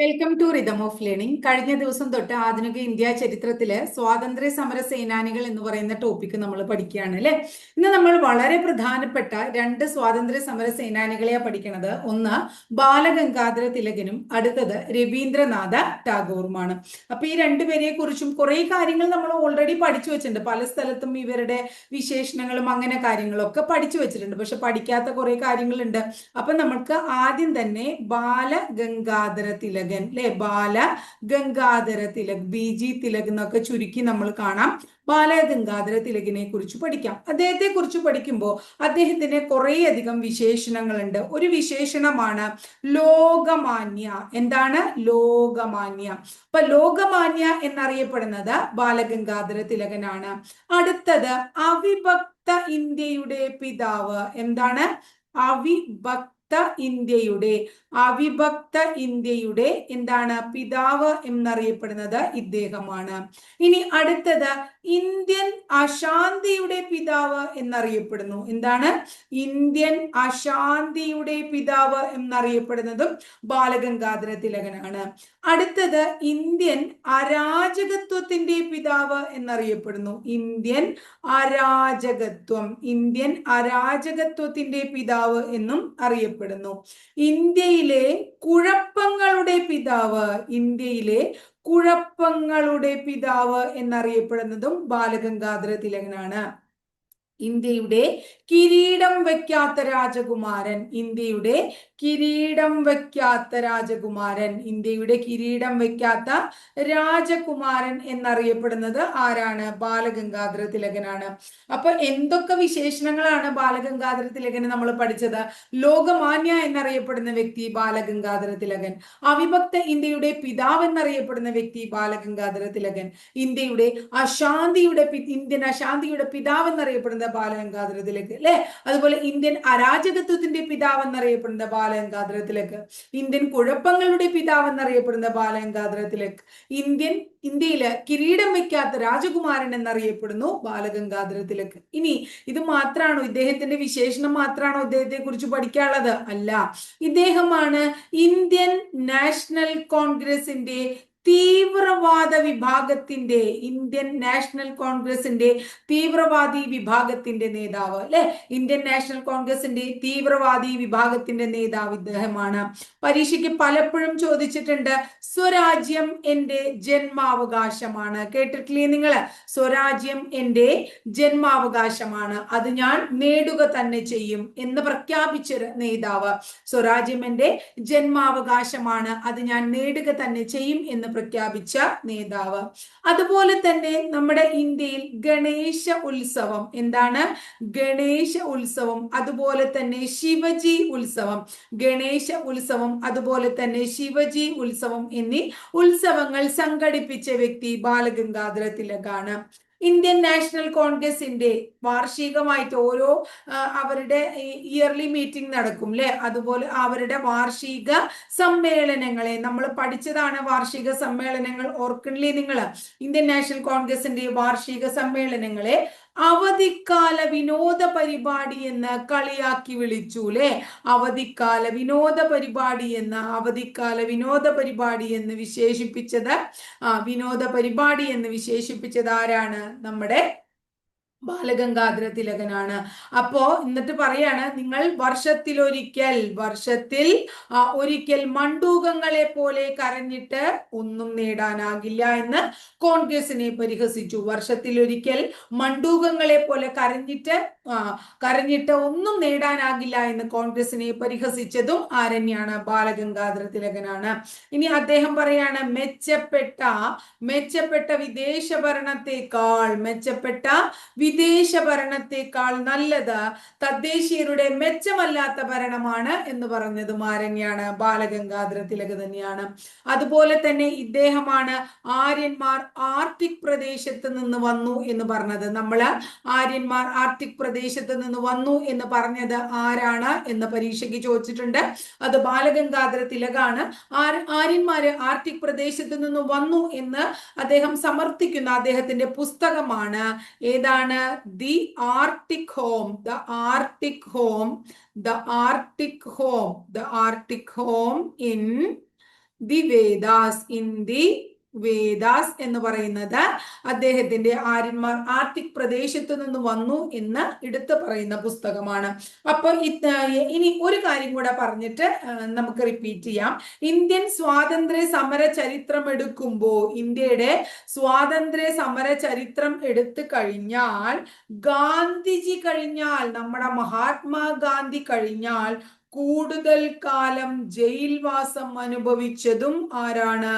Welcome to rhythm of learning കഴിഞ്ഞ ദിവസം തൊട്ട് ആധുനിക ഇന്ത്യ ചരിത്രത്തിലെ സ്വാതന്ത്ര്യ സമര സേനാനികൾ എന്ന് പറയുന്ന ടോപ്പിക്ക് നമ്മൾ പഠിക്കുകയാണ് അല്ലെ? ഇന്ന് നമ്മൾ വളരെ പ്രധാനപ്പെട്ട രണ്ട് സ്വാതന്ത്ര്യ സമര സേനാനികളെയാണ് പഠിക്കുന്നത് ഒന്ന് ബാലഗംഗാധര തിലകനും അടുത്തത് രവീന്ദ്രനാഥ ടാഗോറുമാണ്. അപ്പൊ ഈ രണ്ടുപേരെ കുറിച്ചും കുറെ കാര്യങ്ങൾ നമ്മൾ ഓൾറെഡി പഠിച്ചു വെച്ചിട്ടുണ്ട്. പല സ്ഥലത്തും ഇവരുടെ വിശേഷണങ്ങളും അങ്ങനെ കാര്യങ്ങളൊക്കെ പഠിച്ചു വെച്ചിട്ടുണ്ട്. പക്ഷെ പഠിക്കാത്ത കുറെ കാര്യങ്ങളുണ്ട്. അപ്പൊ നമുക്ക് ആദ്യം തന്നെ ബാലഗംഗാധര തിലകൻ അല്ലെ ബാല ഗംഗാധര തിലക് ബി ജി തിലക് എന്നൊക്കെ ചുരുക്കി നമ്മൾ കാണാം. ബാലഗംഗാധര തിലകിനെ കുറിച്ച് പഠിക്കാം. അദ്ദേഹത്തെ കുറിച്ച് പഠിക്കുമ്പോൾ അദ്ദേഹത്തിന് കുറേയധികം വിശേഷണങ്ങളുണ്ട്. ഒരു വിശേഷണമാണ് ലോകമാന്യ. എന്താണ് ലോകമാന്യ? അപ്പൊ ലോകമാന്യ എന്നറിയപ്പെടുന്നത് ബാലഗംഗാധര തിലകനാണ്. അടുത്തത് അവിഭക്ത ഇന്ത്യയുടെ പിതാവ്. എന്താണ്? അവിഭക്ത ഇന്ത്യയുടെ അവിഭക്ത ഇന്ത്യയുടെ എന്താണ്? പിതാവ് എന്നറിയപ്പെടുന്നത് ഇദ്ദേഹമാണ്. ഇനി അടുത്തത് ഇന്ത്യൻ അശാന്തിയുടെ പിതാവ് എന്നറിയപ്പെടുന്നു. എന്താണ്? ഇന്ത്യൻ അശാന്തിയുടെ പിതാവ് എന്നറിയപ്പെടുന്നതും ബാലഗംഗാധര തിലകനാണ് അടുത്തത് ഇന്ത്യൻ അരാജകത്വത്തിന്റെ പിതാവ് എന്നറിയപ്പെടുന്നു. ഇന്ത്യൻ അരാജകത്വം ഇന്ത്യൻ അരാജകത്വത്തിന്റെ പിതാവ് എന്നും അറിയപ്പെടുന്നു. ഇന്ത്യയിലെ കുഴപ്പങ്ങളുടെ പിതാവ് ഇന്ത്യയിലെ കുഴപ്പങ്ങളുടെ പിതാവ് എന്നറിയപ്പെടുന്നതും ബാലഗംഗാധര തിലകനാണ്. ഇന്ത്യയുടെ കിരീടം വയ്ക്കാത്ത രാജകുമാരൻ ഇന്ത്യയുടെ കിരീടം വയ്ക്കാത്ത രാജകുമാരൻ ഇന്ത്യയുടെ കിരീടം വയ്ക്കാത്ത രാജകുമാരൻ എന്നറിയപ്പെടുന്നത് ആരാണ്? ബാലഗംഗാധര തിലകനാണ്. അപ്പൊ എന്തൊക്കെ വിശേഷണങ്ങളാണ് ബാലഗംഗാധര തിലകന് നമ്മൾ പഠിച്ചത്? ലോകമാന്യ എന്നറിയപ്പെടുന്ന വ്യക്തി ബാലഗംഗാധര തിലകൻ അവിഭക്ത ഇന്ത്യയുടെ പിതാവ് എന്നറിയപ്പെടുന്ന വ്യക്തി ബാലഗംഗാധര തിലകൻ ഇന്ത്യയുടെ അശാന്തിയുടെ ഇന്ത്യൻ അശാന്തിയുടെ പിതാവ് എന്നറിയപ്പെടുന്ന ബാലഗംഗാധര തിലക് അല്ലെ? അതുപോലെ ഇന്ത്യൻ അരാജകത്വത്തിന്റെ പിതാവ് എന്നറിയപ്പെടുന്ന ബാലഗംഗാധര തിലക് ഇന്ത്യൻ കുഴപ്പങ്ങളുടെ പിതാവ് എന്നറിയപ്പെടുന്ന ബാലഗംഗാധര തിലക് ഇന്ത്യൻ ഇന്ത്യയിലെ കിരീടം വയ്ക്കാത്ത രാജകുമാരൻ എന്നറിയപ്പെടുന്നു ബാലഗംഗാധര തിലക് ഇനി ഇത് മാത്രമാണോ ഇദ്ദേഹത്തിന്റെ വിശേഷണം മാത്രമാണോ ഇദ്ദേഹത്തെ കുറിച്ച് പഠിക്കാനുള്ളത്? അല്ല. ഇദ്ദേഹമാണ് ഇന്ത്യൻ നാഷണൽ കോൺഗ്രസിന്റെ തീവ്രവാദ വിഭാഗത്തിന്റെ ഇന്ത്യൻ നാഷണൽ കോൺഗ്രസിന്റെ തീവ്രവാദി വിഭാഗത്തിന്റെ നേതാവ് അല്ലെ? ഇന്ത്യൻ നാഷണൽ കോൺഗ്രസിന്റെ തീവ്രവാദി വിഭാഗത്തിന്റെ നേതാവ് ഇദ്ദേഹമാണ്. പരീക്ഷയ്ക്ക് പലപ്പോഴും ചോദിച്ചിട്ടുണ്ട് സ്വരാജ്യം എന്റെ ജന്മാവകാശമാണ്. കേട്ടിട്ടില്ലേ നിങ്ങൾ സ്വരാജ്യം എന്റെ ജന്മാവകാശമാണ്. അത് ഞാൻ നേടുക തന്നെ ചെയ്യും എന്ന് പ്രഖ്യാപിച്ച നേതാവ്. സ്വരാജ്യം എന്റെ ജന്മാവകാശമാണ്. അത് ഞാൻ നേടുക തന്നെ ചെയ്യും എന്ന് പ്രഖ്യാപിച്ച നേതാവ്. അതുപോലെ തന്നെ നമ്മുടെ ഇന്ത്യയിൽ ഗണേശ ഉത്സവം എന്താണ്? ഗണേശ ഉത്സവം അതുപോലെ തന്നെ ശിവജി ഉത്സവം. ഗണേശ ഉത്സവം അതുപോലെ തന്നെ ശിവജി ഉത്സവം എന്നീ ഉത്സവങ്ങൾ സംഘടിപ്പിച്ച വ്യക്തി ബാലഗംഗാധര തിലകാണ്. ഇന്ത്യൻ നാഷണൽ കോൺഗ്രസിന്റെ വാർഷികമായിട്ട് ഓരോ അവരുടെ ഇയർലി മീറ്റിംഗ് നടക്കും അല്ലെ അതുപോലെ അവരുടെ വാർഷിക സമ്മേളനങ്ങളെ നമ്മൾ പഠിച്ചതാണ് വാർഷിക സമ്മേളനങ്ങൾ ഓർക്കണില്ലേ നിങ്ങൾ? ഇന്ത്യൻ നാഷണൽ കോൺഗ്രസിന്റെ വാർഷിക സമ്മേളനങ്ങളെ അവധിക്കാല വിനോദ പരിപാടി എന്ന് കളിയാക്കി വിളിച്ചു അല്ലെ അവധിക്കാല വിനോദ പരിപാടി എന്ന് അവധിക്കാല വിനോദ പരിപാടി എന്ന് വിശേഷിപ്പിച്ചത് ആ വിനോദ പരിപാടി എന്ന് വിശേഷിപ്പിച്ചത് ആരാണ്? നമ്മുടെ ബാലഗംഗാധര തിലകനാണ് അപ്പോ എന്നിട്ട് പറയാണ് നിങ്ങൾ വർഷത്തിൽ ഒരിക്കൽ വർഷത്തിൽ ഒരിക്കൽ മണ്ടൂകങ്ങളെ പോലെ കരഞ്ഞിട്ട് ഒന്നും നേടാനാകില്ല എന്ന് കോൺഗ്രസിനെ പരിഹസിച്ചു. വർഷത്തിൽ ഒരിക്കൽ മണ്ടൂകങ്ങളെ പോലെ കരഞ്ഞിട്ട് കരഞ്ഞിട്ട് ഒന്നും നേടാനാകില്ല എന്ന് കോൺഗ്രസിനെ പരിഹസിച്ചതും ആരണ്യാണ് ബാലഗംഗാധര തിലകനാണ് ഇനി അദ്ദേഹം പറയാണ് മെച്ചപ്പെട്ട മെച്ചപ്പെട്ട വിദേശ ഭരണത്തെക്കാൾ മെച്ചപ്പെട്ട വിദേശ ഭരണത്തെക്കാൾ നല്ലത് തദ്ദേശീയരുടെ മെച്ചമല്ലാത്ത ഭരണമാണ് എന്ന് പറഞ്ഞത് മാരങ്ങയാണ്. ബാലഗംഗാധര തിലക് തന്നെയാണ്. അതുപോലെ തന്നെ ഇദ്ദേഹമാണ് ആര്യന്മാർ ആർട്ടിക് പ്രദേശത്ത് നിന്ന് വന്നു എന്ന് പറഞ്ഞത്. നമ്മൾ ആര്യന്മാർ ആർട്ടിക് പ്രദേശത്ത് നിന്ന് വന്നു എന്ന് പറഞ്ഞത് ആരാണ് എന്ന് പരീക്ഷയ്ക്ക് ചോദിച്ചിട്ടുണ്ട്. അത് ബാലഗംഗാധര തിലകാണ്. ആര്യന്മാര് ആർട്ടിക് പ്രദേശത്ത് നിന്ന് വന്നു എന്ന് അദ്ദേഹം സമർത്ഥിക്കുന്ന അദ്ദേഹത്തിന്റെ പുസ്തകമാണ്. ഏതാണ്? the Arctic home, the Arctic home, the Arctic home, the Arctic home in the Vedas, in the Vedas എന്ന് പറയുന്നത് അദ്ദേഹത്തിന്റെ ആര്യന്മാർ ആർട്ടിക് പ്രദേശത്ത് നിന്ന് വന്നു എന്ന് എടുത്തു പറയുന്ന പുസ്തകമാണ്. അപ്പൊ ഇനി ഒരു കാര്യം കൂടെ പറഞ്ഞിട്ട് നമുക്ക് റിപ്പീറ്റ് ചെയ്യാം. ഇന്ത്യൻ സ്വാതന്ത്ര്യ സമര ചരിത്രം എടുക്കുമ്പോൾ ഇന്ത്യയുടെ സ്വാതന്ത്ര്യ സമര ചരിത്രം എടുത്തു കഴിഞ്ഞാൽ ഗാന്ധിജി കഴിഞ്ഞാൽ നമ്മുടെ മഹാത്മാഗാന്ധി കഴിഞ്ഞാൽ കൂടുതൽ കാലം ജയിൽവാസം അനുഭവിച്ചതും ആരാണ്?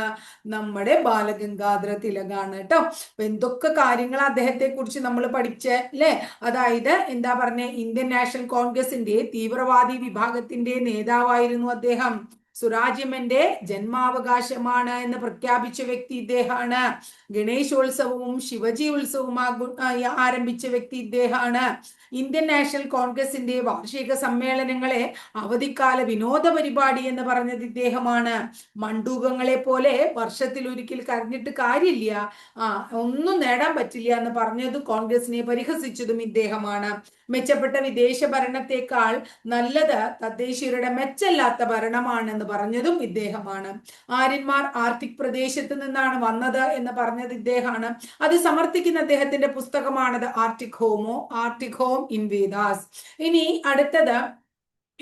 നമ്മുടെ ബാലഗംഗാധര തിലകാണ് കേട്ടോ. അപ്പൊ എന്തൊക്കെ കാര്യങ്ങൾ അദ്ദേഹത്തെ കുറിച്ച് നമ്മൾ പഠിച്ച അല്ലേ? അതായത് എന്താ പറഞ്ഞ? ഇന്ത്യൻ നാഷണൽ കോൺഗ്രസിന്റെ തീവ്രവാദി വിഭാഗത്തിന്റെ നേതാവായിരുന്നു അദ്ദേഹം. സുരാജ്യമന്റെ ജന്മാവകാശമാണ് എന്ന് പ്രഖ്യാപിച്ച വ്യക്തി ഇദ്ദേഹമാണ്. ഗണേശോത്സവവും ശിവജി ഉത്സവവും ആരംഭിച്ച വ്യക്തി ഇദ്ദേഹമാണ്. ഇന്ത്യൻ നാഷണൽ കോൺഗ്രസിന്റെ വാർഷിക സമ്മേളനങ്ങളെ അവധിക്കാല വിനോദ പരിപാടി എന്ന് പറഞ്ഞത് ഇദ്ദേഹമാണ്. മണ്ടൂകങ്ങളെ പോലെ വർഷത്തിൽ ഒരിക്കൽ കരഞ്ഞിട്ട് കാര്യമില്ല. ആ ഒന്നും നേടാൻ പറ്റില്ല എന്ന് പറഞ്ഞതും കോൺഗ്രസിനെ പരിഹസിച്ചതും ഇദ്ദേഹമാണ്. മെച്ചപ്പെട്ട വിദേശ ഭരണത്തെക്കാൾ നല്ലത് തദ്ദേശീയരുടെ മെച്ചല്ലാത്ത ഭരണമാണെന്ന് പറഞ്ഞതും ഇദ്ദേഹമാണ്. ആര്യന്മാർ ആർട്ടിക് പ്രദേശത്ത് നിന്നാണ് വന്നത് എന്ന് പറഞ്ഞത് ഇദ്ദേഹമാണ്. അത് സമർത്ഥിക്കുന്ന അദ്ദേഹത്തിന്റെ പുസ്തകമാണത് arctic homo arctic home in Vedas. ഇനി അടുത്തത്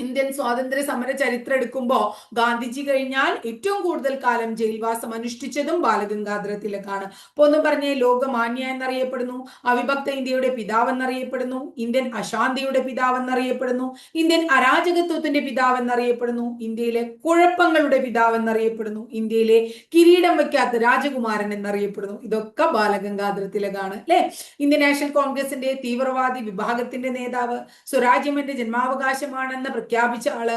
ഇന്ത്യൻ സ്വാതന്ത്ര്യ സമര ചരിത്രം എടുക്കുമ്പോൾ ഗാന്ധിജി കഴിഞ്ഞാൽ ഏറ്റവും കൂടുതൽ കാലം ജയിൽവാസം അനുഷ്ഠിച്ചതും ബാലഗംഗാധര തിലകാണ് അപ്പൊ ഒന്നും പറഞ്ഞേ ലോകമാന്യ എന്നറിയപ്പെടുന്നു അവിഭക്ത ഇന്ത്യയുടെ പിതാവ് എന്നറിയപ്പെടുന്നു ഇന്ത്യൻ അശാന്തിയുടെ പിതാവ് എന്നറിയപ്പെടുന്നു ഇന്ത്യൻ അരാജകത്വത്തിന്റെ പിതാവ് എന്നറിയപ്പെടുന്നു ഇന്ത്യയിലെ കുഴപ്പങ്ങളുടെ പിതാവ് എന്നറിയപ്പെടുന്നു ഇന്ത്യയിലെ കിരീടം വയ്ക്കാത്ത രാജകുമാരൻ എന്നറിയപ്പെടുന്നു. ഇതൊക്കെ ബാലഗംഗാധര തിലകാണ് അല്ലെ? ഇന്ത്യൻ നാഷണൽ കോൺഗ്രസിന്റെ തീവ്രവാദി വിഭാഗത്തിന്റെ നേതാവ് സ്വരാജ്യം എന്റെ ജന്മാവകാശമാണെന്ന് പ്രഖ്യാപിച്ച ആൾ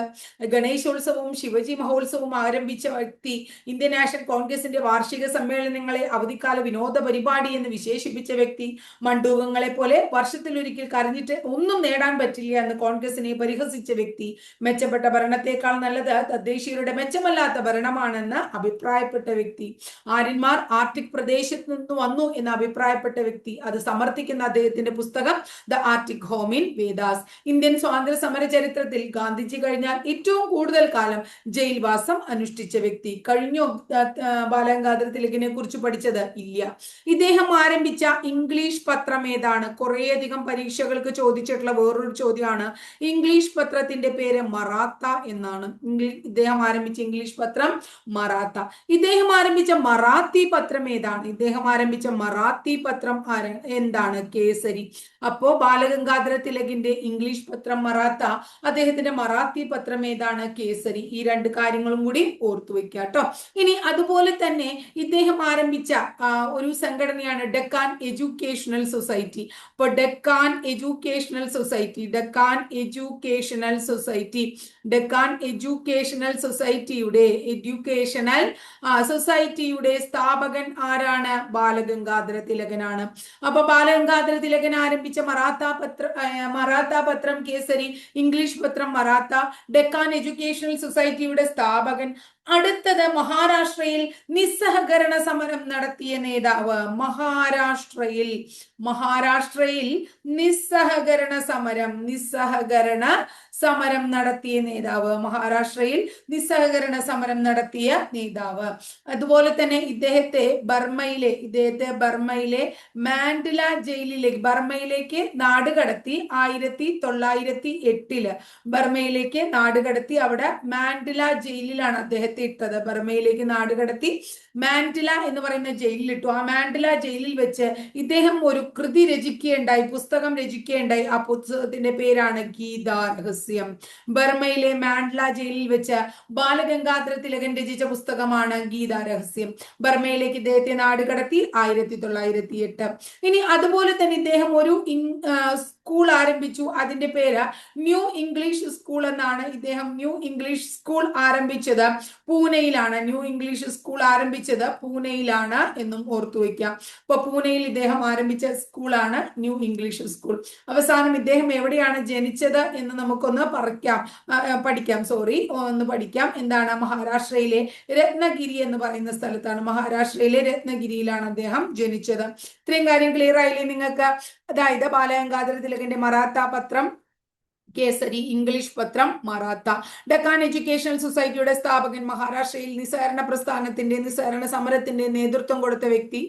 ഗണേശോത്സവവും ശിവജി മഹോത്സവവും ആരംഭിച്ച വ്യക്തി ഇന്ത്യൻ നാഷണൽ കോൺഗ്രസിന്റെ വാർഷിക സമ്മേളനങ്ങളെ അവധിക്കാല വിനോദ പരിപാടി എന്ന് വിശേഷിപ്പിച്ച വ്യക്തി മണ്ഡൂകങ്ങളെ പോലെ വർഷത്തിലൊരിക്കൽ കരഞ്ഞിട്ട് ഒന്നും നേടാൻ പറ്റില്ല എന്ന് കോൺഗ്രസിനെ പരിഹസിച്ച വ്യക്തി മെച്ചപ്പെട്ട ഭരണത്തെക്കാൾ നല്ലത് തദ്ദേശീയരുടെ മെച്ചമല്ലാത്ത ഭരണമാണെന്ന് അഭിപ്രായപ്പെട്ട വ്യക്തി. ആര്യന്മാർ ആർട്ടിക് പ്രദേശത്ത് നിന്ന് വന്നു എന്ന് അഭിപ്രായപ്പെട്ട വ്യക്തി. അത് സമർത്ഥിക്കുന്ന അദ്ദേഹത്തിന്റെ പുസ്തകം the arctic home in Vedas. Indian സ്വാതന്ത്ര്യ സമര ചരിത്രത്തിൽ ഗാന്ധിജി കഴിഞ്ഞാൽ ഏറ്റവും കൂടുതൽ കാലം ജയിൽവാസം അനുഷ്ഠിച്ച വ്യക്തി. കഴിഞ്ഞോ ബാലഗംഗാധര തിലകിനെ കുറിച്ച് പഠിച്ചത്? ഇല്ല. ഇദ്ദേഹം ആരംഭിച്ച ഇംഗ്ലീഷ് പത്രം ഏതാണ്? കുറേയധികം പരീക്ഷകൾക്ക് ചോദിച്ചിട്ടുള്ള വേറൊരു ചോദ്യമാണ്. ഇംഗ്ലീഷ് പത്രത്തിന്റെ പേര് മറാത്ത എന്നാണ്. ഇദ്ദേഹം ആരംഭിച്ച ഇംഗ്ലീഷ് പത്രം മറാത്ത. ഇദ്ദേഹം ആരംഭിച്ച മറാത്തി പത്രം ഏതാണ്? ഇദ്ദേഹം ആരംഭിച്ച മറാത്തി പത്രം എന്താണ്? കേസരി. അപ്പോ ബാലഗംഗാധര തിലകിന്റെ ഇംഗ്ലീഷ് പത്രം മറാത്ത അദ്ദേഹത്തിന്റെ മറാത്തി പത്രം ഏതാണ്? കേസരി. ഈ രണ്ട് കാര്യങ്ങളും കൂടി ഓർത്തു വെക്കുക കേട്ടോ. ഇനി അതുപോലെ തന്നെ ഇദ്ദേഹം ആരംഭിച്ച ഒരു സംഘടനയാണ് ഡെക്കാൻ എഡ്യൂക്കേഷണൽ സൊസൈറ്റി. അപ്പൊ Deccan educational society Deccan educational society Deccan educational സൊസൈറ്റിയുടെ എഡ്യൂക്കേഷണൽ സൊസൈറ്റിയുടെ സ്ഥാപകൻ ആരാണ്? ബാലഗംഗാധര തിലകനാണ്. അപ്പൊ ബാലഗംഗാധര തിലകൻ ആരംഭിച്ച മറാത്ത പത്ര മറാത്ത പത്രം കേസരി ഇംഗ്ലീഷ് പത്രം മറാത്ത ഡെക്കാൻ എഡ്യൂക്കേഷണൽ സൊസൈറ്റിയുടെ സ്ഥാപകൻ അടുത്തത് മഹാരാഷ്ട്രയിൽ നിസ്സഹകരണ സമരം നടത്തിയ നേതാവ് മഹാരാഷ്ട്രയിൽ. മഹാരാഷ്ട്രയിൽ നിസ്സഹകരണ സമരം നിസ്സഹകരണ സമരം നടത്തിയ നേതാവ് മഹാരാഷ്ട്രയിൽ നിസ്സഹകരണ സമരം നടത്തിയ നേതാവ്. അതുപോലെ തന്നെ ഇദ്ദേഹത്തെ ബർമയിലെ ഇദ്ദേഹത്തെ ബർമയിലെ മാൻഡില ജയിലിലേക്ക് ബർമയിലേക്ക് നാടുകടത്തി ആയിരത്തി തൊള്ളായിരത്തി എട്ടിൽ ബർമയിലേക്ക് നാടുകടത്തി അവിടെ മാൻഡില ജയിലിലാണ് അദ്ദേഹത്തെ ഇട്ടത്. ബർമയിലേക്ക് നാടുകടത്തി മാൻഡില എന്ന് പറയുന്ന ജയിലിൽ ഇട്ടു ആ മാൻഡില ജയിലിൽ വെച്ച് ഇദ്ദേഹം ഒരു കൃതി രചിക്കുകയുണ്ടായി പുസ്തകം രചിക്കുകയുണ്ടായി. ആ പുസ്തകത്തിന്റെ പേരാണ് ഗീതാ രഹസ്യം. ബർമയിലെ മാൻഡില ജയിലിൽ വെച്ച് ബാലഗംഗാധര തിലകൻ രചിച്ച പുസ്തകമാണ് ഗീതാ രഹസ്യം. ബർമയിലേക്ക് ഇദ്ദേഹത്തെ നാടുകടത്തി ആയിരത്തി തൊള്ളായിരത്തി എട്ട്. ഇനി അതുപോലെ തന്നെ ഇദ്ദേഹം ഒരു സ്കൂൾ ആരംഭിച്ചു. അതിന്റെ പേര് ന്യൂ ഇംഗ്ലീഷ് സ്കൂൾ എന്നാണ് ഇദ്ദേഹം ന്യൂ ഇംഗ്ലീഷ് സ്കൂൾ ആരംഭിച്ചത്. പൂനെയിലാണ് ന്യൂ ഇംഗ്ലീഷ് സ്കൂൾ ആരംഭിച്ചത്. പൂനെയിലാണ് എന്നും ഓർത്തു വയ്ക്കാം. അപ്പൊ പൂനെയിൽ ഇദ്ദേഹം ആരംഭിച്ച സ്കൂളാണ് ന്യൂ ഇംഗ്ലീഷ് സ്കൂൾ അവസാനം ഇദ്ദേഹം എവിടെയാണ് ജനിച്ചത് എന്ന് നമുക്കൊന്ന് പറിക്കാം. പഠിക്കാം. സോറി ഒന്ന് പഠിക്കാം. എന്താണ് മഹാരാഷ്ട്രയിലെ രത്നഗിരി എന്ന് പറയുന്ന സ്ഥലത്താണ്. മഹാരാഷ്ട്രയിലെ രത്നഗിരിയിലാണ് അദ്ദേഹം ജനിച്ചത്. ഇത്രയും കാര്യം ക്ലിയർ ആയില്ലേ നിങ്ങൾക്ക്? അതായത് ബാലഗംഗാധര തിലകന്റെ മറാത്ത പത്രം കേസരി ഇംഗ്ലീഷ് പത്രം മറാത്ത. ഡക്കാൻ എഡ്യൂക്കേഷണൽ സൊസൈറ്റിയുടെ സ്ഥാപകൻ മഹാരാഷ്ട്രയിൽ നിസ്സഹരണ പ്രസ്ഥാനത്തിന്റെ നിസ്സഹരണ സമരത്തിന്റെ നേതൃത്വം കൊടുത്ത വ്യക്തി.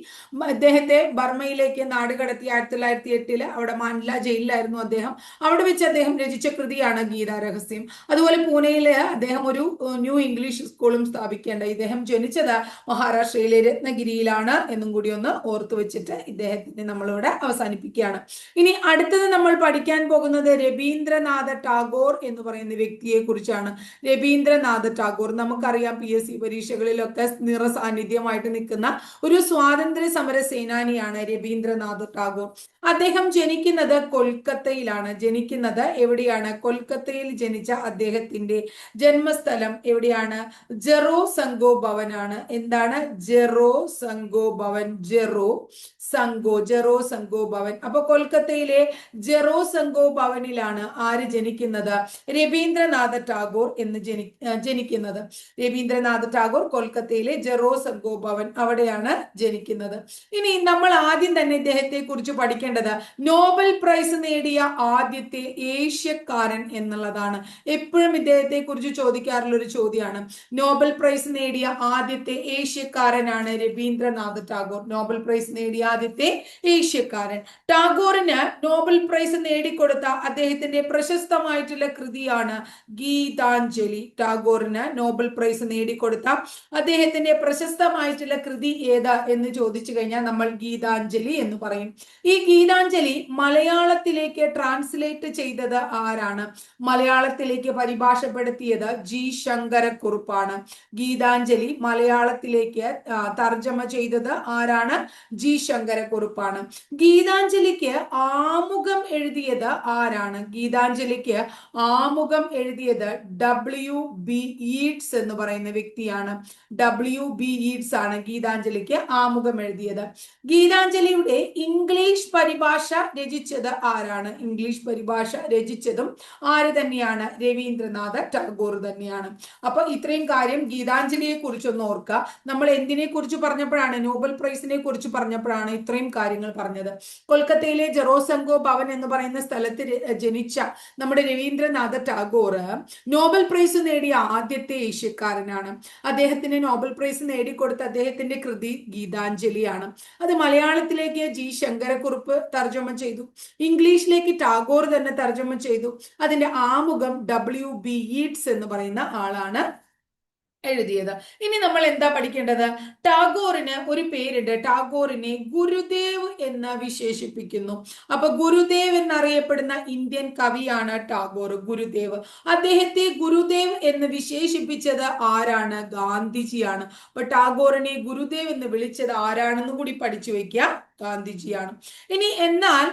അദ്ദേഹത്തെ ബർമയിലേക്ക് നാടുകടത്തി ആയിരത്തി തൊള്ളായിരത്തി എട്ടിൽ അവിടെ മാൻഡല ജയിലിലായിരുന്നു അദ്ദേഹം. അവിടെ വെച്ച് അദ്ദേഹം രചിച്ച കൃതിയാണ് ഗീതാ രഹസ്യം അതുപോലെ പൂനെയിലെ അദ്ദേഹം ഒരു ന്യൂ ഇംഗ്ലീഷ് സ്കൂളും സ്ഥാപിക്കേണ്ട. ഇദ്ദേഹം ജനിച്ചത് മഹാരാഷ്ട്രയിലെ രത്നഗിരിയിലാണ് എന്നും കൂടി ഒന്ന് ഓർത്തു വെച്ചിട്ട് ഇദ്ദേഹത്തിനെ നമ്മളിവിടെ അവസാനിപ്പിക്കുകയാണ്. ഇനി അടുത്തത് നമ്മൾ പഠിക്കാൻ പോകുന്നത് രവീന്ദ്രനാഥ ടാഗോർ എന്ന് പറയുന്ന വ്യക്തിയെ കുറിച്ചാണ്. രവീന്ദ്രനാഥ ടാഗോർ. നമുക്കറിയാം പി എസ് സി പരീക്ഷകളിലൊക്കെ നിറ സാന്നിധ്യമായിട്ട് നിൽക്കുന്ന ഒരു സ്വാതന്ത്ര്യ സമര സേനാനിയാണ് രവീന്ദ്രനാഥ ടാഗോർ. അദ്ദേഹം ജനിക്കുന്നത് കൊൽക്കത്തയിലാണ്. ജനിക്കുന്നത് എവിടെയാണ്? കൊൽക്കത്തയിൽ ജനിച്ച അദ്ദേഹത്തിന്റെ ജന്മസ്ഥലം എവിടെയാണ്? ജെറോ സംഗോ ഭവനാണ്. എന്താണ്? ജെറോ സംഗോ ഭവൻ. ജെറോ സംഗോ ജെറോ സംഗോ ഭവൻ. അപ്പൊ കൊൽക്കത്തയിലെ ജെറോ സംഗോ ഭവനിലാണ് ആര് ജനിക്കുന്നത്? രവീന്ദ്രനാഥ ടാഗോർ എന്ന് ജനി ജനിക്കുന്നത്. രവീന്ദ്രനാഥ ടാഗോർ കൊൽക്കത്തയിലെ ജെറോ സംഗോ ഭവൻ അവിടെയാണ് ജനിക്കുന്നത്. ഇനി നമ്മൾ ആദ്യം തന്നെ ഇദ്ദേഹത്തെ കുറിച്ച് പഠിക്കേണ്ടത് നോബൽ പ്രൈസ് നേടിയ ആദ്യത്തെ ഏഷ്യക്കാരൻ എന്നുള്ളതാണ്. എപ്പോഴും ഇദ്ദേഹത്തെ കുറിച്ച് ചോദിക്കാറുള്ള ഒരു ചോദ്യമാണ്. നോബൽ പ്രൈസ് നേടിയ ആദ്യത്തെ ഏഷ്യക്കാരനാണ് രവീന്ദ്രനാഥ് ടാഗോർ. നോബൽ പ്രൈസ് നേടിയ ആദ്യത്തെ ഏഷ്യക്കാരൻ. ടാഗോറിന് നോബൽ പ്രൈസ് നേടിക്കൊടുത്ത അദ്ദേഹത്തിന്റെ പ്രശസ്തമായിട്ടുള്ള കൃതിയാണ് ഗീതാഞ്ജലി ടാഗോറിന് നോബൽ പ്രൈസ് നേടിക്കൊടുത്ത. അദ്ദേഹത്തിന്റെ പ്രശസ്തമായിട്ടുള്ള കൃതി ഏതാ എന്ന് ചോദിച്ചു കഴിഞ്ഞാൽ നമ്മൾ ഗീതാഞ്ജലി എന്ന് പറയും. ഈ ഗീതാഞ്ജലി മലയാളത്തിലേക്ക് ട്രാൻസ്ലേറ്റ് ചെയ്തത് ആരാണ്? മലയാളത്തിലേക്ക് പരിഭാഷപ്പെടുത്തിയത് ജി ശങ്കരക്കുറുപ്പാണ്. ഗീതാഞ്ജലി മലയാളത്തിലേക്ക് തർജമ ചെയ്തത് ആരാണ്? ജി ശങ്കരക്കുറുപ്പാണ്. ഗീതാഞ്ജലിക്ക് ആമുഖം എഴുതിയത് ആരാണ്? ഗീതാഞ്ജലിക്ക് ആമുഖം എഴുതിയത് ഡബ്ല്യു ബി ഈഡ്സ് എന്ന് പറയുന്ന വ്യക്തിയാണ്. ഡബ്ല്യു ബി ഈഡ്സ് ആണ് ഗീതാഞ്ജലിക്ക് ആമുഖം എഴുതിയത്. ഗീതാഞ്ജലിയുടെ ഇംഗ്ലീഷ് പരിഭാഷ രചിച്ചത് ആരാണ്? ഇംഗ്ലീഷ് പരിഭാഷ രചിച്ചതും ആര് തന്നെയാണ്? രവീന്ദ്രനാഥ ടാഗോർ തന്നെയാണ്. അപ്പൊ ഇത്രയും കാര്യം ഗീതാഞ്ജലിയെ കുറിച്ചൊന്ന് ഓർക്കുക. നമ്മൾ എന്തിനെ കുറിച്ച് പറഞ്ഞപ്പോഴാണ്? നോബൽ പ്രൈസിനെ കുറിച്ച് പറഞ്ഞപ്പോഴാണ് ഇത്രയും കാര്യങ്ങൾ പറഞ്ഞത്. കൊൽക്കത്തയിലെ ജെറോസംഗോ ഭവൻ എന്ന് പറയുന്ന സ്ഥലത്ത് ജനിച്ച നമ്മുടെ രവീന്ദ്രനാഥ ടാഗോർ നോബൽ പ്രൈസ് നേടിയ ആദ്യത്തെ ഏഷ്യക്കാരനാണ്. അദ്ദേഹത്തിന് നോബൽ പ്രൈസ് നേടിക്കൊടുത്ത അദ്ദേഹത്തിന്റെ കൃതി ഗീതാഞ്ജലിയാണ്. അത് മലയാളത്തിലേക്ക് ജി ശങ്കരക്കുറുപ്പ് തർജമ ചെയ്തു. ഇംഗ്ലീഷിലേക്ക് ടാഗോർ തന്നെ തർജമ ചെയ്തു. അതിന്റെ ആമുഖം ഡബ്ല്യു ബി ഈഡ്സ് എന്ന് പറയുന്ന ആളാണ് എഴുതിയത്. ഇനി നമ്മൾ എന്താ പഠിക്കേണ്ടത്? ടാഗോറിന് ഒരു പേരുണ്ട്. ടാഗോറിനെ ഗുരുദേവ് എന്ന് വിശേഷിപ്പിക്കുന്നു. അപ്പൊ ഗുരുദേവ് എന്നറിയപ്പെടുന്ന ഇന്ത്യൻ കവിയാണ് ടാഗോർ ഗുരുദേവ്. അദ്ദേഹത്തെ ഗുരുദേവ് എന്ന് വിശേഷിപ്പിച്ചത് ആരാണ്? ഗാന്ധിജിയാണ്. അപ്പൊ ടാഗോറിനെ ഗുരുദേവ് എന്ന് വിളിച്ചത് ആരാണെന്നും കൂടി പഠിച്ചു വെക്കുക ഗാന്ധിജിയാണ്. ഇനി എന്നാൽ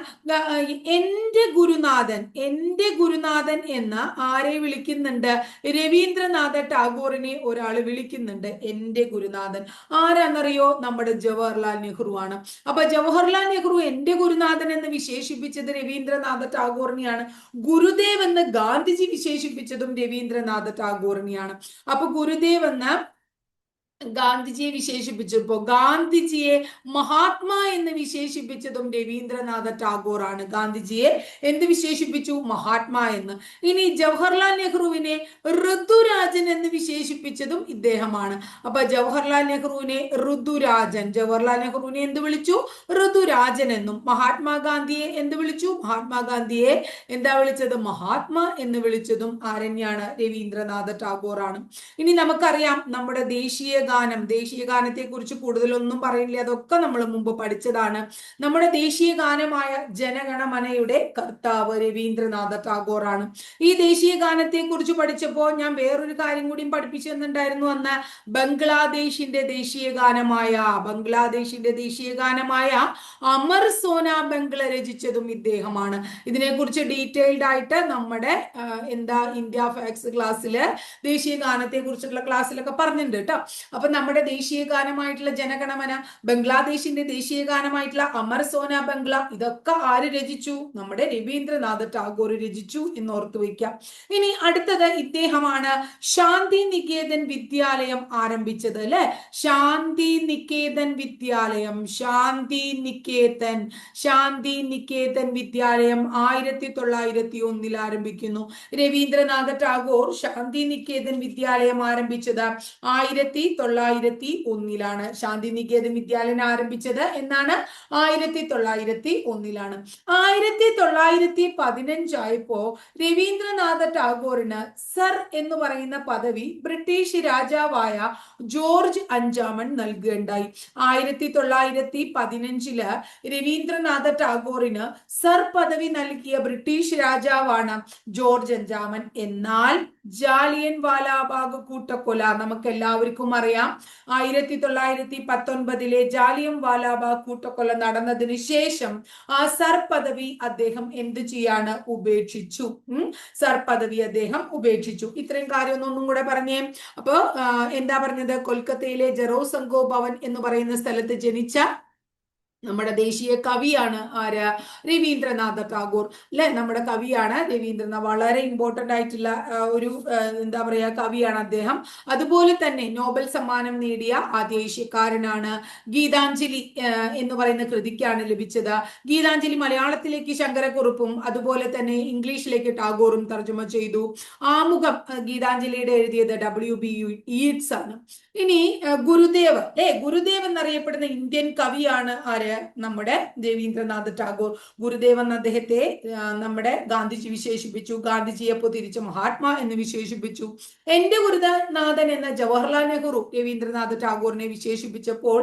എന്റെ ഗുരുനാഥൻ എന്റെ ഗുരുനാഥൻ എന്ന് ആരെ വിളിക്കുന്നുണ്ട്? രവീന്ദ്രനാഥ ടാഗോറിനെ ഒരാൾ വിളിക്കുന്നുണ്ട് എന്റെ ഗുരുനാഥൻ. ആരാന്നറിയോ? നമ്മുടെ ജവഹർലാൽ നെഹ്റു ആണ്. അപ്പൊ ജവഹർലാൽ നെഹ്റു എന്റെ ഗുരുനാഥൻ എന്ന് വിശേഷിപ്പിച്ചത് രവീന്ദ്രനാഥ ടാഗോറിനെയാണ്. ഗുരുദേവ് എന്ന് ഗാന്ധിജി വിശേഷിപ്പിച്ചതും രവീന്ദ്രനാഥ ടാഗോറിനെയാണ്. അപ്പൊ ഗുരുദേവ് എന്ന് ഗാന്ധിജിയെ വിശേഷിപ്പിച്ചപ്പോ ഗാന്ധിജിയെ മഹാത്മാ എന്ന് വിശേഷിപ്പിച്ചതും രവീന്ദ്രനാഥ ടാഗോർ ആണ് ഗാന്ധിജിയെ എന്ത് വിശേഷിപ്പിച്ചു? മഹാത്മാ എന്ന്. ഇനി ജവഹർലാൽ നെഹ്റുവിനെ ഋതുരാജൻ എന്ന് വിശേഷിപ്പിച്ചതും ഇദ്ദേഹമാണ്. അപ്പൊ ജവഹർലാൽ നെഹ്റുവിനെ ഋതുരാജൻ. ജവഹർലാൽ നെഹ്റുവിനെ എന്ത് വിളിച്ചു? ഋതുരാജൻ എന്നും. മഹാത്മാഗാന്ധിയെ എന്ത് വിളിച്ചു? മഹാത്മാഗാന്ധിയെ എന്താ വിളിച്ചത്? മഹാത്മാ എന്ന് വിളിച്ചതും ആരണ്യാണ് രവീന്ദ്രനാഥ ടാഗോർ ആണ് ഇനി നമുക്കറിയാം നമ്മുടെ ദേശീയ ഗാനം ദേശീയ ഗാനത്തെ കുറിച്ച് കൂടുതലൊന്നും പറയില്ല അതൊക്കെ നമ്മൾ മുമ്പ് പഠിച്ചതാണ്. നമ്മുടെ ദേശീയ ഗാനമായ ജനഗണമനയുടെ കർത്താവ് രവീന്ദ്രനാഥ ടാഗോർ ആണ് ഈ ദേശീയ ഗാനത്തെ കുറിച്ച് പഠിച്ചപ്പോൾ ഞാൻ വേറൊരു കാര്യം കൂടിയും പഠിപ്പിച്ചു അന്ന്. ബംഗ്ലാദേശിന്റെ ദേശീയ ഗാനമായ ബംഗ്ലാദേശിന്റെ ദേശീയ ഗാനമായ അമർ സോന ബംഗ്ല രചിച്ചതും ഇദ്ദേഹമാണ്. ഇതിനെക്കുറിച്ച് ഡീറ്റെയിൽഡ് ആയിട്ട് നമ്മുടെ എന്താ ഇന്ത്യ ഫാക്സ് ക്ലാസ്സിൽ ദേശീയ ഗാനത്തെ കുറിച്ചുള്ള ക്ലാസ്സിലൊക്കെ പറഞ്ഞിട്ടുണ്ട് കേട്ടോ അപ്പൊ നമ്മുടെ ദേശീയ ഗാനമായിട്ടുള്ള ജനഗണമന ബംഗ്ലാദേശിന്റെ ദേശീയ ഗാനമായിട്ടുള്ള അമർ സോന ബംഗ്ല ഇതൊക്കെ ആര് രചിച്ചു? നമ്മുടെ രവീന്ദ്രനാഥ് ടാഗോർ രചിച്ചു എന്ന് ഓർത്തു വയ്ക്കാം. ഇനി അടുത്തത് ഇദ്ദേഹമാണ് ശാന്തി നികേതൻ വിദ്യാലയം ആരംഭിച്ചത് അല്ലെ? ശാന്തി നികേതൻ വിദ്യാലയം ശാന്തി നികേതൻ ശാന്തി നികേതൻ വിദ്യാലയം ആയിരത്തി തൊള്ളായിരത്തി ഒന്നിൽ ആരംഭിക്കുന്നു. രവീന്ദ്രനാഥ ടാഗോർ ശാന്തി നികേതൻ വിദ്യാലയം ആരംഭിച്ചത് ആയിരത്തി തൊള്ളായിരത്തി ഒന്നിലാണ് ശാന്തി നികേതൻ വിദ്യാലയം ആരംഭിച്ചത് എന്നാണ് ആയിരത്തി തൊള്ളായിരത്തി ഒന്നിലാണ് ആയിരത്തി തൊള്ളായിരത്തി പതിനഞ്ചായപ്പോ രവീന്ദ്രനാഥ ടാഗോറിന് സർ എന്ന് പറയുന്ന പദവി ബ്രിട്ടീഷ് രാജാവായ ജോർജ് അഞ്ചാമൻ നൽകുകയുണ്ടായി. ആയിരത്തി തൊള്ളായിരത്തി പതിനഞ്ചിൽ രവീന്ദ്രനാഥ ടാഗോറിന് സർ പദവി നൽകിയ ബ്രിട്ടീഷ് രാജാവാണ് ജോർജ് അഞ്ചാമൻ. എന്നാൽ ജാലിയൻ വാലാബാഗ് കൂട്ടക്കൊല നമുക്ക് എല്ലാവർക്കും അറിയാം. ആയിരത്തി തൊള്ളായിരത്തി പത്തൊൻപതിലെ ജാലിയൻ വാലാബാഗ് കൂട്ടക്കൊല നടന്നതിന് ശേഷം ആ സർ പദവി അദ്ദേഹം എന്ത് ചെയ്യാണ് ഉപേക്ഷിച്ചു. സർ പദവി അദ്ദേഹം ഉപേക്ഷിച്ചു. ഇത്രയും കാര്യം ഒന്നും കൂടെ പറഞ്ഞേ. അപ്പോ എന്താ പറഞ്ഞത്? കൊൽക്കത്തയിലെ ജെറോസംഗോ ഭവൻ എന്ന് പറയുന്ന സ്ഥലത്ത് ജനിച്ച നമ്മുടെ ദേശീയ കവിയാണ് ആര്? രവീന്ദ്രനാഥ ടാഗോർ. അല്ലെ നമ്മുടെ കവിയാണ് രവീന്ദ്രനാഥ്. വളരെ ഇമ്പോർട്ടന്റ് ആയിട്ടുള്ള ഒരു എന്താ പറയുക കവിയാണ് അദ്ദേഹം. അതുപോലെ തന്നെ നോബൽ സമ്മാനം നേടിയ ആദ്യ ഏഷ്യക്കാരനാണ് ഗീതാഞ്ജലി എന്ന് പറയുന്ന കൃതിക്കാണ് ലഭിച്ചത്. ഗീതാഞ്ജലി മലയാളത്തിലേക്ക് ശങ്കരക്കുറുപ്പും അതുപോലെ തന്നെ ഇംഗ്ലീഷിലേക്ക് ടാഗോറും തർജമ ചെയ്തു. ആമുഖം ഗീതാഞ്ജലിയുടെ എഴുതിയത് ഡബ്ല്യു ബി യു ഈഡ്സ് ആണ്. ഇനി ആ, ഗുരുദേവ്. അല്ലെ ഗുരുദേവ് എന്നറിയപ്പെടുന്ന ഇന്ത്യൻ കവിയാണ് ആര്? നമ്മുടെ രവീന്ദ്രനാഥ് ടാഗോർ ഗുരുദേവ് എന്ന അദ്ദേഹത്തെ നമ്മുടെ ഗാന്ധിജി വിശേഷിപ്പിച്ചു. ഗാന്ധിജിയെ തിരിച്ച മഹാത്മാ എന്ന് വിശേഷിപ്പിച്ചു. എന്റെ ഗുരുനാഥൻ എന്ന ജവഹർലാൽ നെഹ്റു രവീന്ദ്രനാഥ് ടാഗോറിനെ വിശേഷിപ്പിച്ചപ്പോൾ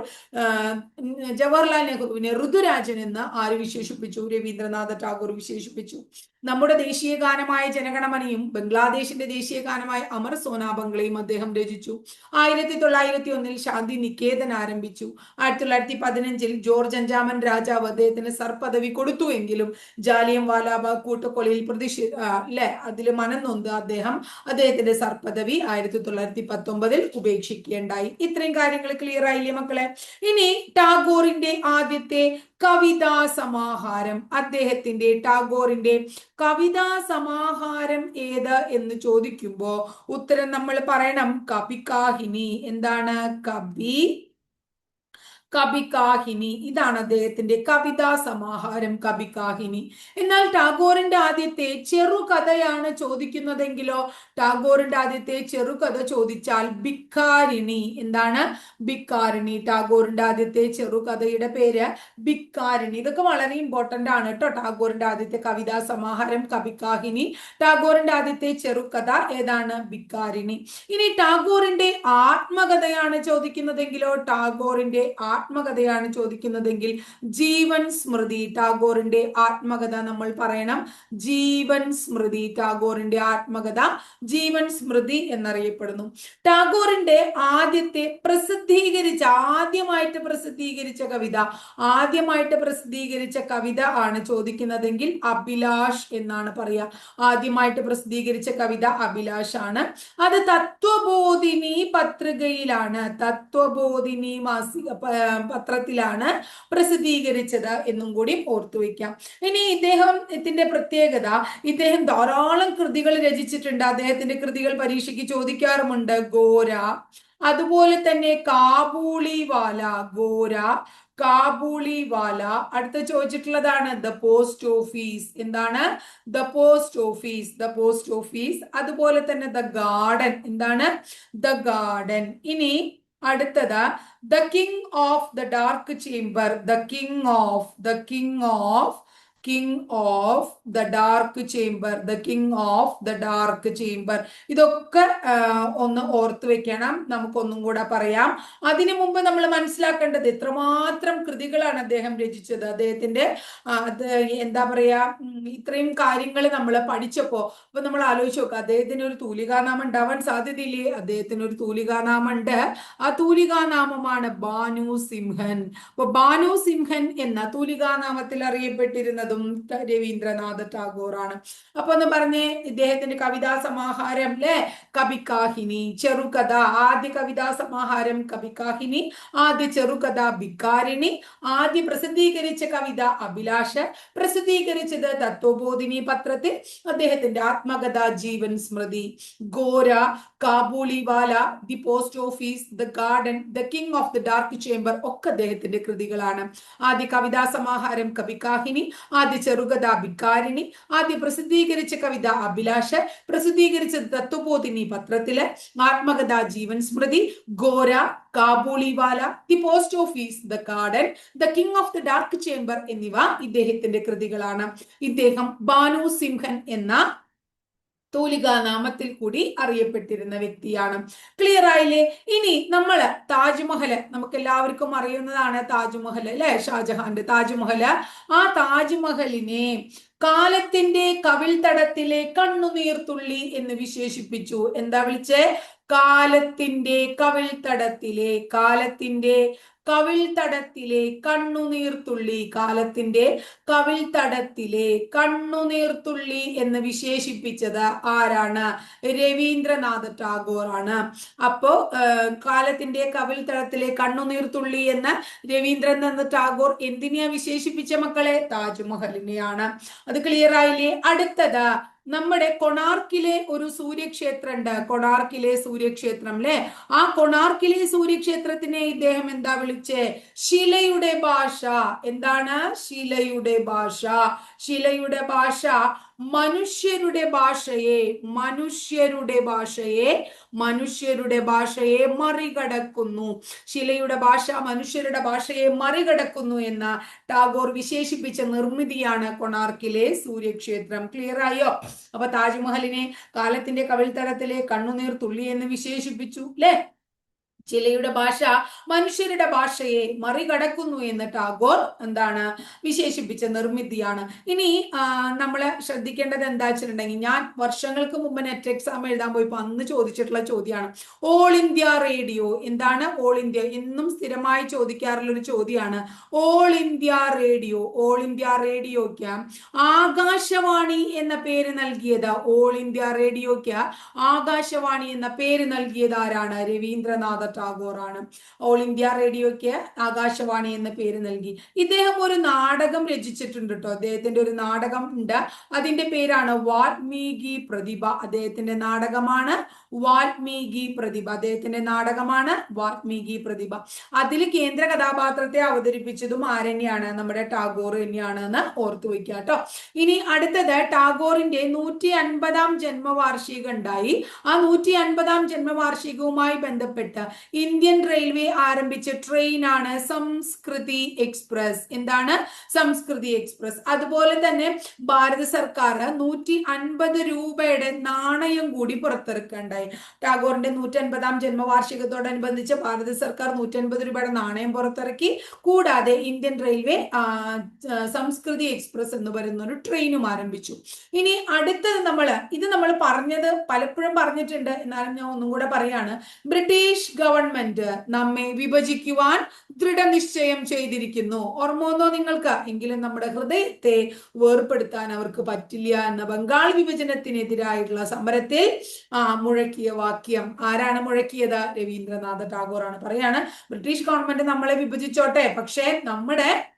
ജവഹർലാൽ നെഹ്റുവിനെ ഋതുരാജൻ എന്ന് ആര് വിശേഷിപ്പിച്ചു? രവീന്ദ്രനാഥ് ടാഗോർ വിശേഷിപ്പിച്ചു. നമ്മുടെ ദേശീയ ഗാനമായ ജനഗണമനയും ബംഗ്ലാദേശിന്റെ ദേശീയ ഗാനമായ അമർ സോനാ ബംഗ്ലയും അദ്ദേഹം രചിച്ചു. ആയിരത്തി തൊള്ളായിരത്തി ഒന്നിൽ ശാന്തി നികേതൻ ആരംഭിച്ചു. ആയിരത്തി തൊള്ളായിരത്തി പതിനഞ്ചിൽ ജോർജ് അഞ്ചാമൻ രാജാവ് അദ്ദേഹത്തിന് സർപദവി കൊടുത്തു എങ്കിലും ജാലിയം വാലാബാഗ് കൂട്ടക്കൊലയിൽ പ്രതിഷേധ അല്ലെ അതിൽ മനംനൊന്ത് അദ്ദേഹം അദ്ദേഹത്തിന്റെ സർപദവി ആയിരത്തി തൊള്ളായിരത്തി പത്തൊമ്പതിൽ ഉപേക്ഷിക്കുകയുണ്ടായി ഇത്രയും കാര്യങ്ങൾ ക്ലിയർ ആയില്ലേ മക്കളെ? ഇനി ടാഗോറിന്റെ ആദ്യത്തെ കവിതാ സമാഹാരം അദ്ദേഹത്തിന്റെ ടാഗോറിന്റെ കവിതാ സമാഹാരം ഏത് എന്ന് ചോദിക്കുമ്പോ ഉത്തരം നമ്മൾ പറയണം. കവികാഹിനി. എന്താണ്? കവി കവികാഹിനി ഇതാണ് അദ്ദേഹത്തിന്റെ കവിതാ സമാഹാരം കവികാഹിനി എന്നാൽ ടാഗോറിന്റെ ആദ്യത്തെ ചെറുകഥയാണ് ചോദിക്കുന്നതെങ്കിലോ? ടാഗോറിന്റെ ആദ്യത്തെ ചെറുകഥ ചോദിച്ചാൽ ബിക്കാരിണി എന്താണ്? ബിക്കാരിണി ടാഗോറിന്റെ ആദ്യത്തെ ചെറുകഥയുടെ പേര് ബിക്കാരിണി ഇതൊക്കെ വളരെ ഇമ്പോർട്ടന്റ് ആണ് കേട്ടോ ടാഗോറിന്റെ ആദ്യത്തെ കവിതാ സമാഹാരം കവികാഹിനി ടാഗോറിന്റെ ആദ്യത്തെ ചെറുകഥ ഏതാണ്? ബിക്കാരിണി ഇനി ടാഗോറിന്റെ ആത്മകഥയാണ് ചോദിക്കുന്നതെങ്കിലോ? ടാഗോറിന്റെ ആത്മകഥയാണ് ചോദിക്കുന്നതെങ്കിൽ ജീവൻ സ്മൃതി ടാഗോറിന്റെ ആത്മകഥ നമ്മൾ പറയണം. ജീവൻ സ്മൃതി ടാഗോറിന്റെ ആത്മകഥ ജീവൻ സ്മൃതി എന്നറിയപ്പെടുന്നു. ടാഗോറിന്റെ ആദ്യത്തെ പ്രസിദ്ധീകരിച്ച ആദ്യമായിട്ട് പ്രസിദ്ധീകരിച്ച കവിത ആദ്യമായിട്ട് പ്രസിദ്ധീകരിച്ച കവിത ആണ് ചോദിക്കുന്നതെങ്കിൽ അഭിലാഷ് എന്നാണ് പറയാ ആദ്യമായിട്ട് പ്രസിദ്ധീകരിച്ച കവിത അഭിലാഷ് ആണ്. അത് തത്വബോധിനി പത്രികയിലാണ്. തത്വബോധിനി മാസിക പത്രത്തിലാണ് പ്രസിദ്ധീകരിച്ചത് എന്നും കൂടി ഓർത്തു വെക്കാം ഇനി ഇദ്ദേഹത്തിന്റെ പ്രത്യേകത ഇദ്ദേഹം ധാരാളം കൃതികൾ രചിച്ചിട്ടുണ്ട്. അദ്ദേഹത്തിന്റെ കൃതികൾ പരീക്ഷയ്ക്ക് ചോദിക്കാറുമുണ്ട്. ഗോര അതുപോലെ തന്നെ കാബൂളി വാല ഗോര കാബൂളി വാല അടുത്ത ചോദിച്ചിട്ടുള്ളതാണ് ദ പോസ്റ്റ് ഓഫീസ് എന്താണ്? The post office the post office അതുപോലെ തന്നെ ദ ഗാർഡൻ എന്താണ്? ദ ഗാർഡൻ ഇനി അടുത്തത് the king of the dark chamber the king of the king of king of the dark chamber the king of the dark chamber ഇതൊക്കെ ഒന്ന് ഓർത്ത് വെക്കണം. നമുക്കൊന്നും കൂടെ പറയാം. അതിനു മുമ്പ് നമ്മൾ മനസ്സിലാക്കേണ്ടത് എത്രമാത്രം കൃതികളാണ് അദ്ദേഹം രചിച്ചത്. അദ്ദേഹത്തിന്റെ എന്താ പറയാ ഇത്രയും കാര്യങ്ങൾ നമ്മൾ പഠിച്ചപ്പോ അപ്പൊ നമ്മൾ ആലോചിച്ച് നോക്കുക അദ്ദേഹത്തിന് ഒരു തൂലികാനാമം ഉണ്ടാവാൻ സാധ്യതയില്ലേ? അദ്ദേഹത്തിന് ഒരു തൂലികാനാമുണ്ട് ആ തൂലികാനാമമാണ് ബാനു സിംഹൻ. അപ്പൊ ബാനു സിംഹൻ എന്ന തൂലികാനാമത്തിൽ അറിയപ്പെട്ടിരുന്നത് പറയുന്നതും രവീന്ദ്രനാഥ് ടാഗോറാണ്. അപ്പൊ ഒന്ന് പറഞ്ഞേ ഇദ്ദേഹത്തിന്റെ കവിതാ സമാഹാരം അല്ലെ കവികാഹിനി ചെറുകഥ. ആദ്യ കവിതാ സമാഹാരം കവികാഹിനി ആദ്യ ചെറുകഥ ഭിക്കാരിണി ആദ്യ പ്രസിദ്ധീകരിച്ച കവിത അഭിലാഷ പ്രസിദ്ധീകരിച്ചത് തത്വബോധിനി പത്രത്തിൽ അദ്ദേഹത്തിന്റെ ആത്മകഥ Jivan Smriti. Gora Kabuliwala the post office the garden the king of the dark chamber ഒക്കെ അദ്ദേഹത്തിന്റെ കൃതികളാണ്. ആദ്യ കവിതാ സമാഹാരം കവികാഹിനി ആദ്യ ചെറുകഥ ഭിക്കാരിണി ആദ്യ പ്രസിദ്ധീകരിച്ച കവിത അഭിലാഷ പ്രസിദ്ധീകരിച്ച തത്വബോധിനി പത്രത്തിൽ ആത്മകഥ Jivan Smriti Gora Kabuliwala the post office the garden the king of the dark chamber എന്നിവ ഇദ്ദേഹത്തിന്റെ കൃതികളാണ്. ഇദ്ദേഹം ബാനു സിംഹൻ എന്ന തൂലികാ നാമത്തിൽ കൂടി അറിയപ്പെട്ടിരുന്ന വ്യക്തിയാണ്. ക്ലിയർ ആയില്ലേ? ഇനി നമ്മൾ താജ്മഹൽ നമുക്ക് എല്ലാവർക്കും അറിയുന്നതാണ് താജ്മഹൽ അല്ലെ? ഷാജഹാന്റെ താജ്മഹൽ ആ താജ്മഹലിനെ കാലത്തിന്റെ കവിൽ കവിൾത്തടത്തിലെ കണ്ണുനീർത്തുള്ളി എന്ന് വിശേഷിപ്പിച്ചു. എന്താ വിളിച്ചേ? കാലത്തിന്റെ കവിൾത്തടത്തിലെ കാലത്തിന്റെ കവിൾത്തടത്തിലെ കണ്ണുനീർത്തുള്ളി കാലത്തിന്റെ കവിൾത്തടത്തിലെ കണ്ണുനീർത്തുള്ളി എന്ന് വിശേഷിപ്പിച്ചത് ആരാണ്? രവീന്ദ്രനാഥ് ടാഗോർ ആണ് അപ്പോ കാലത്തിന്റെ കവിൾത്തടത്തിലെ കണ്ണുനീർത്തുള്ളി എന്ന് രവീന്ദ്രനാഥ് ടാഗോർ എന്തിനെയാ വിശേഷിപ്പിച്ച മക്കളെ? താജ്മഹലിനെയാണ്. അത് ക്ലിയർ ആയില്ലേ? അടുത്തത് നമ്മുടെ കൊണാർക്കിലെ ഒരു സൂര്യക്ഷേത്രം ഉണ്ട് കൊണാർക്കിലെ സൂര്യക്ഷേത്രം അല്ലെ ആ കൊണാർക്കിലെ സൂര്യക്ഷേത്രത്തിനെ ഇദ്ദേഹം എന്താ വിളിച്ചേ? ശിലയുടെ ഭാഷ. എന്താണ്? ശിലയുടെ ഭാഷ. ശിലയുടെ ഭാഷ മനുഷ്യരുടെ ഭാഷയെ മനുഷ്യരുടെ ഭാഷയെ മനുഷ്യരുടെ ഭാഷയെ മറികടക്കുന്നു. ശിലയുടെ ഭാഷ മനുഷ്യരുടെ ഭാഷയെ മറികടക്കുന്നു എന്ന ടാഗോർ വിശേഷിപ്പിച്ച നിർമ്മിതിയാണ് കൊണാർക്കിലെ സൂര്യക്ഷേത്രം. ക്ലിയർ ആയോ? അപ്പൊ താജ്മഹലിനെ കാലത്തിന്റെ കവിൾത്തടത്തിലെ കണ്ണുനീർ തുള്ളി എന്ന് വിശേഷിപ്പിച്ചു അല്ലെ ചിലയുടെ ഭാഷ മനുഷ്യരുടെ ഭാഷയെ മറികടക്കുന്നു എന്ന് ടാഗോർ എന്താണ് വിശേഷിപ്പിച്ച നിർമ്മിതിയാണ്. ഇനി നമ്മൾ ശ്രദ്ധിക്കേണ്ടത് എന്താ വെച്ചിട്ടുണ്ടെങ്കിൽ ഞാൻ വർഷങ്ങൾക്ക് മുമ്പ് നെറ്റ് എക്സാം എഴുതാൻ പോയപ്പോൾ അന്ന് ചോദിച്ചിട്ടുള്ള ചോദ്യമാണ്. ഓൾ ഇന്ത്യ റേഡിയോ എന്താണ് ഓൾ ഇന്ത്യ എന്നും സ്ഥിരമായി ചോദിക്കാറുള്ള ഒരു ചോദ്യമാണ്. All India Radio All India റേഡിയോയ്ക്ക് Akashvani എന്ന പേര് നൽകിയത് ഓൾ ഇന്ത്യ റേഡിയോയ്ക്ക് ആകാശവാണി എന്ന പേര് നൽകിയത് ആരാണ്? രവീന്ദ്രനാഥ ടാഗോർ ആണ് ഓൾ ഇന്ത്യ റേഡിയോയ്ക്ക് ആകാശവാണി എന്ന പേര് നൽകി. ഇദ്ദേഹം ഒരു നാടകം രചിച്ചിട്ടുണ്ട് കേട്ടോ അദ്ദേഹത്തിന്റെ ഒരു നാടകം ഉണ്ട് അതിന്റെ പേരാണ് വാൽമീകി പ്രതിഭ. അദ്ദേഹത്തിന്റെ നാടകമാണ് വാൽമീകി പ്രതിഭ. അദ്ദേഹത്തിന്റെ നാടകമാണ് വാൽമീകി പ്രതിഭ. അതിൽ കേന്ദ്ര കഥാപാത്രത്തെ അവതരിപ്പിച്ചതും ആരന്യാണ് നമ്മുടെ ടാഗോർ തന്നെയാണ് എന്ന് ഓർത്തു വയ്ക്കുക കേട്ടോ ഇനി അടുത്തത് ടാഗോറിന്റെ നൂറ്റി അൻപതാം ജന്മവാർഷികം ഉണ്ടായി. ആ നൂറ്റി അൻപതാം ജന്മവാർഷികവുമായി ബന്ധപ്പെട്ട് ഇന്ത്യൻ റെയിൽവേ ആരംഭിച്ച ട്രെയിൻ ആണ് സംസ്കൃതി എക്സ്പ്രസ് എന്താണ്? സംസ്കൃതി എക്സ്പ്രസ് അതുപോലെ തന്നെ ഭാരത സർക്കാർ നൂറ്റി അൻപത് രൂപയുടെ നാണയം കൂടി പുറത്തിറക്കുകയുണ്ടായി. ടാഗോറിന്റെ നൂറ്റി അൻപതാം ജന്മവാർഷികത്തോടനുബന്ധിച്ച് ഭാരത സർക്കാർ നൂറ്റി അൻപത് രൂപയുടെ നാണയം പുറത്തിറക്കി. കൂടാതെ ഇന്ത്യൻ റെയിൽവേ സംസ്കൃതി എക്സ്പ്രസ് എന്ന് പറയുന്ന ഒരു ട്രെയിനും ആരംഭിച്ചു. ഇനി അടുത്തത് നമ്മൾ ഇത് നമ്മൾ പറഞ്ഞത് പലപ്പോഴും പറഞ്ഞിട്ടുണ്ട് എന്നാലും ഞാൻ ഒന്നും കൂടെ പറയാണ്. ബ്രിട്ടീഷ് ഗവൺമെന്റ് നമ്മെ വിഭജിക്കുവാൻ ദൃഢനിശ്ചയം ചെയ്തിരിക്കുന്നു. ഓർമ്മോന്നോ നിങ്ങൾക്ക്? എങ്കിലും നമ്മുടെ ഹൃദയത്തെ വേർപ്പെടുത്താൻ അവർക്ക് പറ്റില്ല എന്ന ബംഗാൾ വിഭജനത്തിനെതിരായിട്ടുള്ള സമരത്തിൽ ആ മുഴക്കിയ വാക്യം. ആരാണ് മുഴക്കിയത്? രവീന്ദ്രനാഥ ടാഗോറാണ്. പറയാണ് ബ്രിട്ടീഷ് ഗവൺമെന്റ് നമ്മളെ വിഭജിച്ചോട്ടെ. പക്ഷേ നമ്മുടെ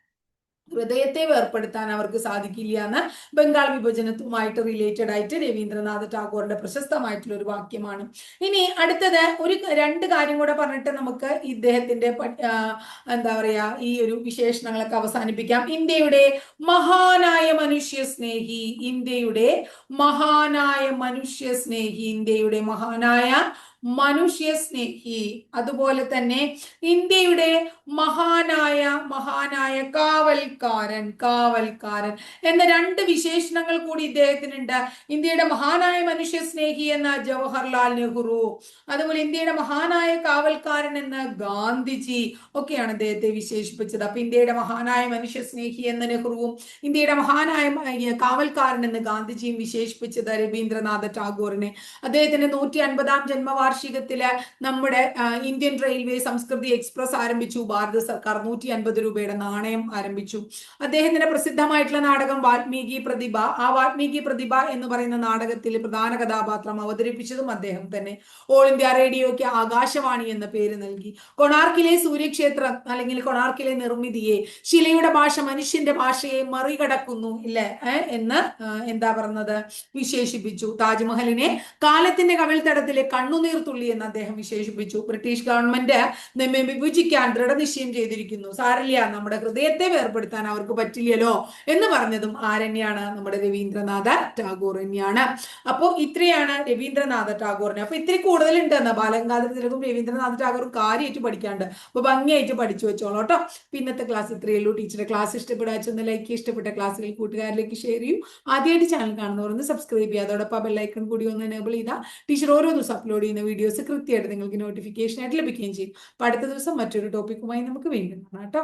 ഹൃദയത്തെ വേർപ്പെടുത്താൻ അവർക്ക് സാധിക്കില്ല എന്ന് ബംഗാൾ വിഭജനത്തുമായിട്ട് റിലേറ്റഡ് ആയിട്ട് രവീന്ദ്രനാഥ് ടാഗോറിന്റെ പ്രശസ്തമായിട്ടുള്ള ഒരു വാക്യമാണ്. ഇനി അടുത്തത് ഒരു രണ്ട് കാര്യം കൂടെ പറഞ്ഞിട്ട് നമുക്ക് ഇദ്ദേഹത്തിന്റെ എന്താ പറയാ ഈ ഒരു വിശേഷണങ്ങളൊക്കെ അവസാനിപ്പിക്കാം. ഇന്ത്യയുടെ മഹാനായ മനുഷ്യ സ്നേഹി ഇന്ത്യയുടെ മഹാനായ മനുഷ്യ സ്നേഹി ഇന്ത്യയുടെ മഹാനായ മനുഷ്യ സ്നേഹി. അതുപോലെ തന്നെ ഇന്ത്യയുടെ മഹാനായ മഹാനായ കാവൽക്കാരൻ കാവൽക്കാരൻ എന്ന രണ്ട് വിശേഷണങ്ങൾ കൂടി ഇദ്ദേഹത്തിനുണ്ട്. ഇന്ത്യയുടെ മഹാനായ മനുഷ്യ സ്നേഹി എന്ന ജവഹർലാൽ നെഹ്റു അതുപോലെ ഇന്ത്യയുടെ മഹാനായ കാവൽക്കാരൻ എന്ന ഗാന്ധിജി ഒക്കെയാണ് അദ്ദേഹത്തെ വിശേഷിപ്പിച്ചത്. അപ്പൊ ഇന്ത്യയുടെ മഹാനായ മനുഷ്യ സ്നേഹി എന്ന നെഹ്റുവും ഇന്ത്യയുടെ മഹാനായ കാവൽക്കാരൻ എന്ന് ഗാന്ധിജിയും വിശേഷിപ്പിച്ചത് രവീന്ദ്രനാഥ ടാഗോറിനെ. അദ്ദേഹത്തിന്റെ നൂറ്റി അൻപതാം ജന്മവാർഷിക വാർഷികത്തിൽ നമ്മുടെ ഇന്ത്യൻ റെയിൽവേ സംസ്കൃതി എക്സ്പ്രസ് ആരംഭിച്ചു. ഭാരത സർക്കാർ നൂറ്റി അൻപത് രൂപയുടെ നാണയം ആരംഭിച്ചു. അദ്ദേഹത്തിന്റെ പ്രസിദ്ധമായിട്ടുള്ള നാടകം വാൽമീകി പ്രതിഭ. ആ വാൽമീകി പ്രതിഭ എന്ന് പറയുന്ന നാടകത്തിൽ പ്രധാന കഥാപാത്രം അവതരിപ്പിച്ചതും അദ്ദേഹം തന്നെ. ഓൾ ഇന്ത്യ റേഡിയോയ്ക്ക് ആകാശവാണി എന്ന പേര് നൽകി. കൊണാർക്കിലെ സൂര്യക്ഷേത്രം അല്ലെങ്കിൽ കൊണാർക്കിലെ നിർമ്മിതിയെ ശിലയുടെ ഭാഷ മനുഷ്യന്റെ ഭാഷയെ മറികടക്കുന്നു ഇല്ലേ? എന്ന് എന്താ പറഞ്ഞത്? വിശേഷിപ്പിച്ചു. താജ്മഹലിനെ കാലത്തിന്റെ കവിൾത്തടത്തിലെ കണ്ണുനീർ തുള്ളി എന്ന് അദ്ദേഹം വിശേഷിപ്പിച്ചു. ബ്രിട്ടീഷ് ഗവൺമെന്റ് നമ്മെ വിഭജിക്കാൻ ദൃഢനിശ്ചയം ചെയ്തിരിക്കുന്നു. സാരല്യ നമ്മുടെ ഹൃദയത്തെ വേർപെടുത്താൻ അവർക്ക് പറ്റില്ലല്ലോ എന്ന് പറഞ്ഞതും ആരന്നെയാണ് നമ്മുടെ രവീന്ദ്രനാഥ ടാഗോർ തന്നെയാണ്. അപ്പോ ഇത്രയാണ് രവീന്ദ്രനാഥ ടാഗോറിന്. അപ്പൊ ഇത്തിരി കൂടുതലുണ്ട് എന്നാ ബാലഗംഗാധര തിലകും രവീന്ദ്രനാഥ ടാഗോറും കാര്യമായിട്ട് പഠിക്കാണ്ട്. അപ്പൊ ഭംഗിയായിട്ട് പഠിച്ചു വെച്ചോളൂ കേട്ടോ. പിന്നത്തെ ക്ലാസ് ഇത്രയേ ഉള്ളൂ. ടീച്ചറെ ക്ലാസ് ഇഷ്ടപ്പെടാച്ചൊന്ന് ലൈക്ക് ഇഷ്ടപ്പെട്ട ക്ലാസ്സുകൾ കൂട്ടുകാരിലേക്ക് ഷെയർ ചെയ്യും. ആദ്യമായിട്ട് ചാനൽ കാണുന്നവർ ഒന്ന് സബ്സ്ക്രൈബ് ചെയ്യുക. അതോടൊപ്പം ബെല്ലൈക്കൺ കൂടി ഒന്ന് എനേബിൾ ചെയ്താൽ ടീച്ചർ ഓരോ ദിവസം അപ്ലോഡ് ചെയ്യുന്ന വീഡിയോസ് കൃത്യമായിട്ട് നിങ്ങൾക്ക് നോട്ടിഫിക്കേഷൻ ആയിട്ട് ലഭിക്കുകയും ചെയ്യും. അപ്പൊ അടുത്ത ദിവസം മറ്റൊരു ടോപ്പിക്കുമായി നമുക്ക് വീണ്ടും കാണാം കേട്ടോ.